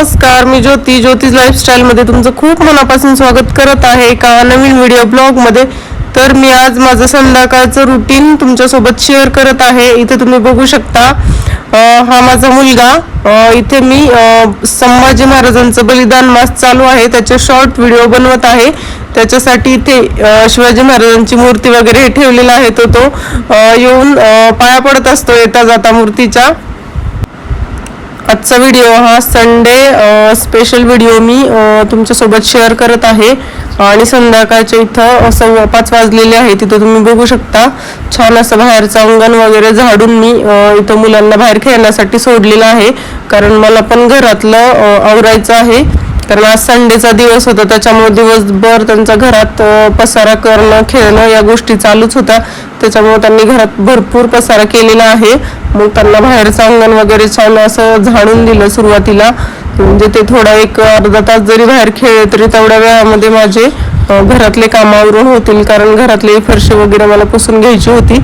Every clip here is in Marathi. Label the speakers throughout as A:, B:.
A: नमस्कार मी ज्योती. ज्योतिष लाईफस्टाईलमध्ये तुमचं खूप मनापासून स्वागत करत आहे एका नवीन व्हिडिओ ब्लॉगमध्ये तर मी आज माझं संध्याकाळचं रुटीन तुमच्यासोबत शेअर करत आहे. इथे तुम्ही बघू शकता हा माझा मुलगा. इथे मी संभाजी महाराजांचं बलिदान मास चालू आहे. त्याचे शॉर्ट व्हिडिओ बनवत आहे. त्याच्यासाठी इथे शिवाजी महाराजांची मूर्ती वगैरे ठेवलेला आहे तो तो येऊन पाया पडत असतो येता जाता मूर्तीच्या. आजचा व्हिडिओ हा संडे स्पेशल व्हिडिओ मी तुमच्यासोबत शेअर करत आहे. आणि संध्याकाळच्या इथं सव्वा पाच वाजलेले आहे तिथं तुम्ही बघू शकता. छान असं बाहेरचं अंगण वगैरे झाडून मी इथं मुलांना बाहेर खेळण्यासाठी सोडलेलं आहे. कारण मला पण घरातलं आवरायचं आहे. कारण आज संडेचा दिवस होता त्याच्यामुळे दिवसभर त्यांचा घरात पसारा करणं खेळणं या गोष्टी चालूच होत्या. त्याच्यामुळे त्यांनी घरात भरपूर पसारा केलेला आहे. मग त्यांना बाहेरचं अंगण वगैरे छान असं झाडून दिलं सुरुवातीला. म्हणजे ते थोडा एक अर्धा तास जरी बाहेर खेळले तरी तेवढ्या वेळामध्ये माझे घरातले कामावरून होतील. कारण घरातले फरशी वगैरे मला पुसून घ्यायची होती.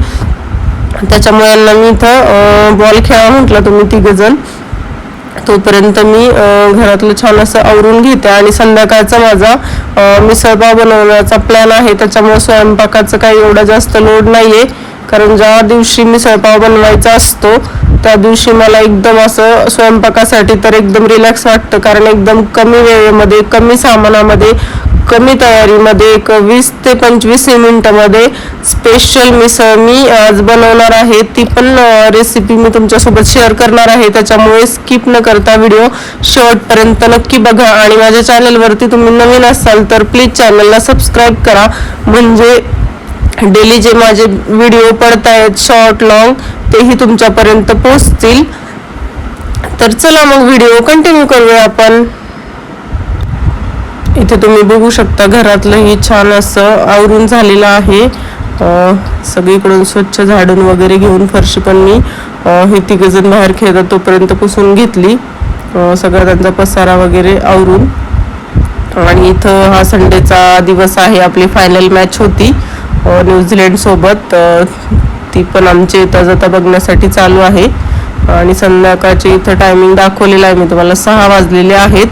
A: त्याच्यामुळे यांना मी इथं बॉल खेळा म्हटलं तुम्ही तिघ जण तोपर्यंत मी घरातलं छान असं आवरून घेते आणि संध्याकाळचा माझा मिसळपाव बनवण्याचा प्लॅन आहे. त्याच्यामुळे स्वयंपाकाचं काही एवढा जास्त लोड नाही आहे कारण ज्या दिवशी मिसळपाव बनवायचा असतो त्या दिवशी मला एकदम असं स्वयंपाकासाठी तर एकदम रिलॅक्स वाटतं. कारण एकदम कमी वेळेमध्ये कमी सामानामध्ये कमी तयारीमध्ये एक वीस ते पंचवीस मिनटामध्ये स्पेशल मिसळ मी आज बनवणार आहे. ती पण रेसिपी मी तुमच्यासोबत शेअर करणार आहे. त्याच्यामुळे स्किप न करता व्हिडिओ शेवटपर्यंत नक्की बघा. आणि माझ्या चॅनलवरती तुम्ही नवीन असाल तर प्लीज चॅनलला सबस्क्राईब करा. म्हणजे डेली जे माझे व्हिडिओ पडत आहेत शॉर्ट लॉंग तेही तुमच्यापर्यंत पोहोचतील. तर चला मग व्हिडिओ कंटिन्यू करूया आपण. इथे तुम्ही बघू शकता घरातलंही छान असं आवरून झालेलं आहे. सगळीकडून स्वच्छ झाडून वगैरे घेऊन फरशी पण मी हे तिघजण बाहेर खेळतात तोपर्यंत पुसून घेतली. सगळा त्यांचा पसारा वगैरे आवरून. आणि इथं हा संडेचा दिवस आहे आपली फायनल मॅच होती न्यूझीलंडसोबत न्यूझीलंड सोबत. ती पण आमची येता जाता बघण्यासाठी चालू आहे. आणि संध्याकाळचे इथं टायमिंग दाखवलेलं आहे मी तुम्हाला सहा वाजलेले आहेत.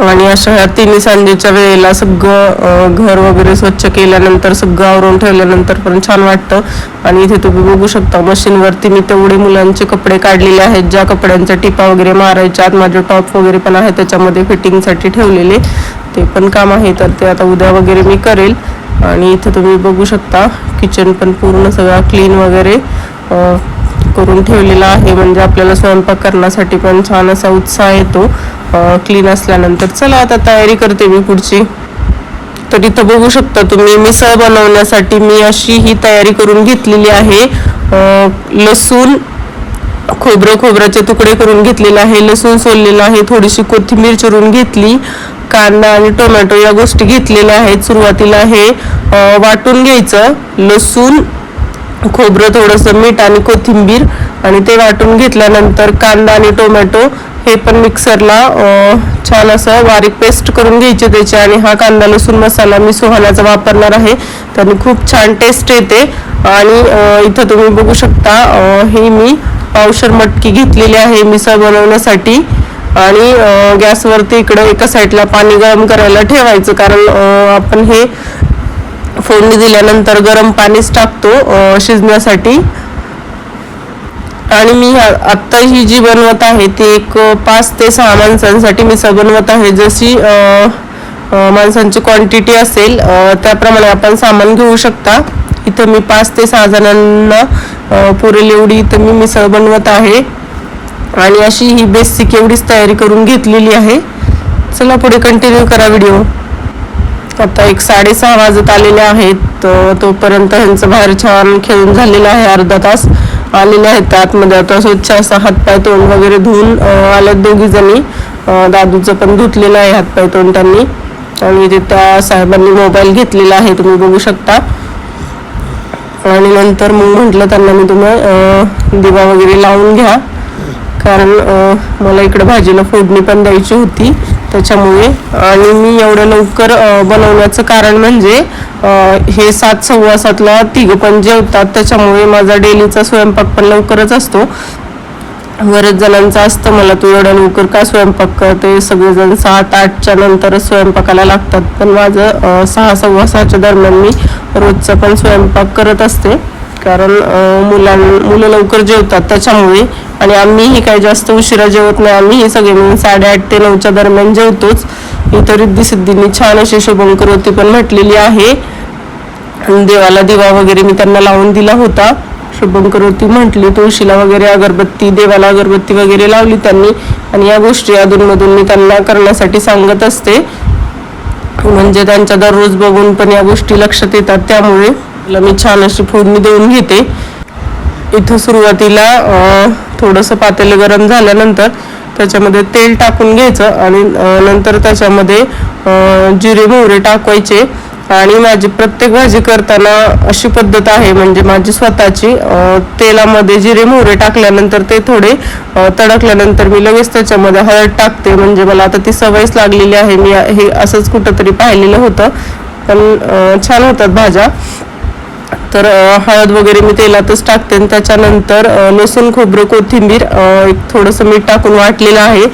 A: आणि अशा ह्या तिन्ही सांजेच्या वेळेला सगळं घर वगैरे स्वच्छ केल्यानंतर सगळं आवरून ठेवल्यानंतर पण छान वाटतं. आणि इथे तुम्ही बघू शकता मशीनवरती मी तेवढे मुलांचे कपडे काढलेले आहेत ज्या कपड्यांच्या टिपा वगैरे मारायच्या आत माझे टॉप वगैरे पण आहे त्याच्यामध्ये फिटिंगसाठी ठेवलेले. ते पण काम आहे तर ते आता उद्या वगैरे मी करेल. आणि इथे तुम्ही बघू शकता किचन पण पूर्ण सगळा क्लीन वगैरे. करून ठेवलेला आहे. म्हणजे आपल्याला स्वयंपाक करण्यासाठी पण छान असा उत्साह येतो. क्लीन असल्यानंतर. चला आता तयारी करते मी पुढची. तर इथं बघू शकता तुम्ही मिसळ बनवण्यासाठी मी अशी ही तयारी करून घेतलेली आहे. लसूण खोबरं खोबऱ्याचे तुकडे करून घेतलेले आहे. लसूण सोललेलं आहे. थोडीशी कोथिंबीर चिरून घेतली. कांदा आणि टोमॅटो या गोष्टी घेतलेल्या आहेत. सुरुवातीला हे वाटून घ्यायचं. लसूण खोबरं थोडंसं मीठ आणि कोथिंबीर आणि ते वाटून घेतल्यानंतर कांदा आणि टोमॅटो हे पण मिक्सरला छान असं बारीक पेस्ट करून घ्यायची त्याची आणि हा कांदा लसूण मसाला मी सुहानाचा वापरणार आहे. त्याने खूप छान टेस्ट येते आणि इथं तुम्ही बघू शकता हे ही मी पावशर मटकी घेतलेली आहे मिसळ बनवण्यासाठी आणि गॅसवरती इकडं एका साईडला पाणी गरम करायला ठेवायचं कारण आपण हे फोडणी दिल्यानंतर गरम पाणीच टाकतो शिजण्यासाठी. आणि मी आत्ता ही जी बनवत आहे ती एक पाच ते सहा माणसांसाठी मिसळ बनवत आहे. जशी माणसांची क्वांटिटी असेल त्याप्रमाणे आपण सामान घेऊ शकता. इथं मी पाच ते सहा जणांना पुरेल एवढी इथं मी मिसळ बनवत आहे. आणि अशी ही बेसिक एवढीच तयारी करून घेतलेली आहे. चला पुढे कंटिन्यू करा व्हिडिओ आता एक साडेसहा वाजत आलेले आहेत तोपर्यंत ह्यांचं बाहेर छान खेळून झालेलं आहे अर्धा तास. आलेले आहेत आतमध्ये. आता स्वच्छ असा हातपाय तोंड वगैरे धुवून आल्यात दोघी जणी. दादूचं पण धुतलेलं आहे हातपाय तोंड त्यांनी. आणि ते त्या साहेबांनी मोबाईल घेतलेला आहे तुम्ही बघू शकता. आणि नंतर मग म्हटलं त्यांना मी तुम्ही दिवा वगैरे लावून घ्या. कारण मला इकडे भाजीला फोडणी पण द्यायची होती. त्याच्यामुळे. आणि मी एवढं लवकर बनवण्याचं कारण म्हणजे हे सात सव्वा सातला तिघं पण जेवतात. त्याच्यामुळे माझा डेलीचा स्वयंपाक पण लवकरच असतो. बरेच जणांचं असतं मला तू एवढ्या लवकर का स्वयंपाक करते सगळेजण सात आठच्या नंतरच स्वयंपाकाला लागतात. पण माझं सहा सव्वा सहाच्या दरम्यान मी रोजचा पण स्वयंपाक करत असते. कारण मुलां मुलं लवकर जेवतात त्याच्यामुळे. आणि आम्हीही काही जास्त उशिरा जेवत नाही. आम्ही हे सगळे मिळून साडेआठ ते नऊच्या दरम्यान जेवतोच. इतर रिद्धी सिद्धींनी छान अशी शुभंकर होती पण म्हटलेली आहे. देवाला दिवा वगैरे मी त्यांना लावून दिला होता. शुभंकरोती म्हटली तुळशीला वगैरे अगरबत्ती देवाला अगरबत्ती वगैरे लावली त्यांनी. आणि या गोष्टी अधूनमधून मी त्यांना करण्यासाठी सांगत असते. म्हणजे त्यांच्या दररोज बघून पण या गोष्टी लक्षात येतात त्यामुळे. मला मी छान अशी फोडणी देऊन घेते. इथं सुरुवातीला थोडंसं पातेलं गरम झाल्यानंतर त्याच्यामध्ये तेल टाकून घ्यायचं आणि नंतर त्याच्यामध्ये जिरे मोहरे टाकवायचे. आणि माझी प्रत्येक भाजी करताना अशी पद्धत आहे म्हणजे माझी स्वतःची तेलामध्ये जिरे मोहरे टाकल्यानंतर ते थोडे तडकल्यानंतर मी लगेच त्याच्यामध्ये हळद टाकते. म्हणजे मला आता ती सवयच लागलेली आहे. मी हे असंच कुठंतरी पाहिलेलं होतं. पण छान होतात भाज्या. तर हळद वगैरे मी तेलातच टाकते आणि त्याच्यानंतर लसूण खोबरं कोथिंबीर एक थोडंसं मीठ टाकून वाटलेलं आहे.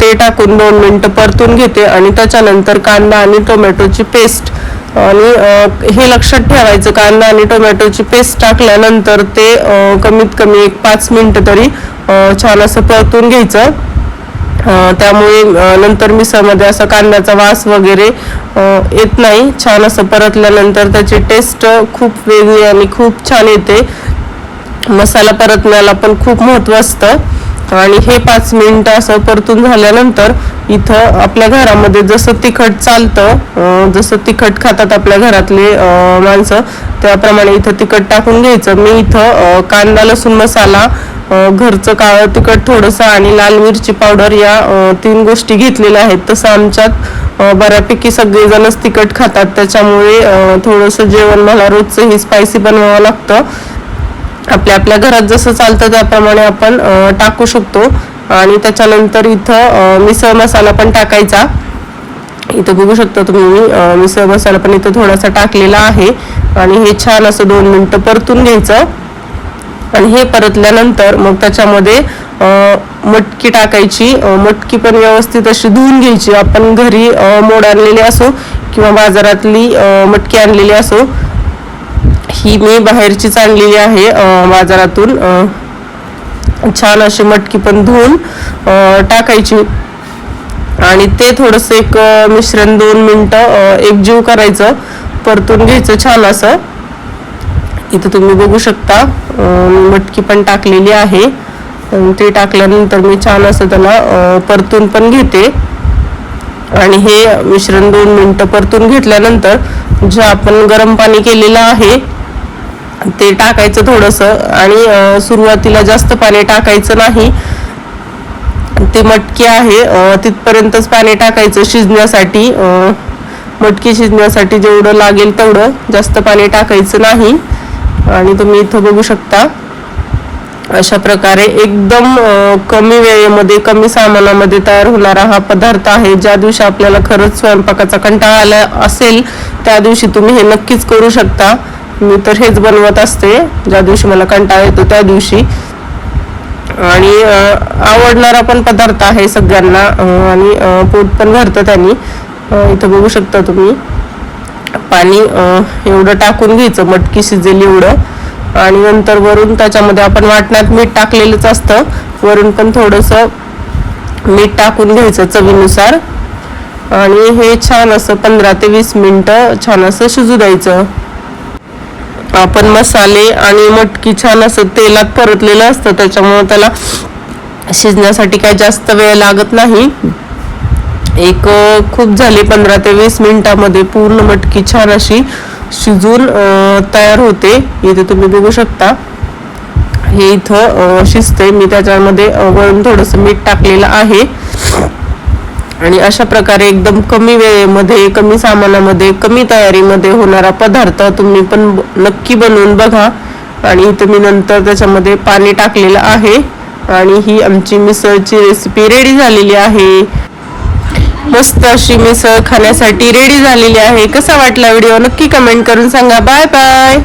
A: ते टाकून दोन मिनटं परतून घेते आणि त्याच्यानंतर कांदा आणि टोमॅटोची पेस्ट. आणि हे लक्षात ठेवायचं कांदा आणि टोमॅटोची पेस्ट टाकल्यानंतर ते कमीत कमी एक पाच मिनटं तरी छान असं परतून घ्यायचं. त्यामुळे नंतर मिसळमध्ये असा कांद्याचा वास वगैरे येत नाही. छान असं परतल्यानंतर त्याची टेस्ट खूप वेगळी आणि खूप छान येते. मसाला परतण्याला पण खूप महत्त्व असतं. आणि हे पाच मिनिटं असं परतून झाल्यानंतर इथं आपल्या घरामध्ये जसं तिखट चालतं जसं तिखट खातात आपल्या घरातले माणसं त्याप्रमाणे इथं तिखट टाकून घ्यायचं. मी इथं कांदा लसूण मसाला घरचं काळं तिखट थोडंसं आणि लाल मिरची पावडर या तीन गोष्टी घेतलेल्या आहेत. तसं आमच्यात बऱ्यापैकी सगळेजणच तिखट खातात. त्याच्यामुळे थोडंसं जेवण मला रोजचं हे स्पायसी बनवावं लागतं. आपल्या आपल्या घरात जसं चालतं त्याप्रमाणे आपण टाकू शकतो. आणि त्याच्यानंतर इथं मिसळ मसाला पण टाकायचा. इथं बघू शकता तुम्ही मी मिसळ मसाला पण इथं थोडासा टाकलेला आहे. आणि हे छान असं दोन मिनटं परतून घ्यायचं. आणि हे परतल्यानंतर मग त्याच्यामध्ये मटकी टाकायची मटकी पण व्यवस्थित अशी धुवून घ्यायची. आपण घरी मोड आणलेली असो किंवा बाजारातली मटकी आणलेली असो ही मी बाहेरचीच आणलेली आहे बाजारातून. छान अशी मटकी पण धुवून टाकायची. आणि ते थोडंसं एक मिश्रण दोन मिनटं एकजीव करायचं परतून घ्यायचं छान असं. इथं तुम्ही बघू शकता मटकी पण टाकलेली आहे. ते टाकल्यानंतर मी छान असं त्याला परतून पण घेते. आणि हे मिश्रण दोन मिनटं परतून घेतल्यानंतर जे आपण गरम पाणी केलेलं आहे ते टाकायचं थोडंसं. आणि सुरुवातीला जास्त पाणी टाकायचं नाही. ते मटकी आहे तिथपर्यंतच पाणी टाकायचं शिजण्यासाठी. मटकी शिजण्यासाठी जेवढं लागेल तेवढं जास्त पाणी टाकायचं नाही. आणि तुम्ही इथं बघू शकता अशा प्रकारे एकदम कमी वेळेमध्ये कमी सामानामध्ये तयार होणारा हा पदार्थ आहे. ज्या दिवशी आपल्याला खरंच स्वयंपाकाचा कंटाळा आला असेल त्या दिवशी तुम्ही हे नक्कीच करू शकता. मी तर हेच बनवत असते ज्या दिवशी मला कंटाळा येतो त्या दिवशी. आणि आवडणारा पण पदार्थ आहे सगळ्यांना आणि पोट पण भरतं त्यांनी. इथं बघू शकता तुम्ही. पाणी एवढं टाकून घ्यायचं मटकी शिजेल एवढं. आणि नंतर वरून त्याच्यामध्ये आपण वाटण्यात मीठ टाकलेलंच असतं. वरून पण थोडंसं मीठ टाकून घ्यायचं चवीनुसार. आणि हे छान असं पंधरा ते वीस मिनटं छान असं शिजू द्यायचं. आपण मसाले आणि मटकी छान असं तेलात परतलेलं असतं त्याच्यामुळे त्याला शिजण्यासाठी काय जास्त वेळ लागत नाही. एक खूप झाली पंधरा ते वीस मिनिटामध्ये पूर्ण मटकी छान अशी शिजून तयार होते. इथे तुम्ही बघू शकता. हे इथं शिजते मी त्याच्यामध्ये वरून थोडंसं मीठ टाकलेलं आहे. आणि अशा प्रकारे एकदम कमी वेळेमध्ये कमी सामानामध्ये कमी तयारीमध्ये होणारा पदार्थ तुम्ही पण नक्की बनवून बघा. आणि इथं मी नंतर त्याच्यामध्ये पाणी टाकलेलं आहे. आणि ही आमची मिसळची रेसिपी रेडी झालेली आहे. मस्त अशी मिसळ खाण्यासाठी रेडी झालेली आहे. कसा वाटला व्हिडिओ नक्की कमेंट करून सांगा. Bye bye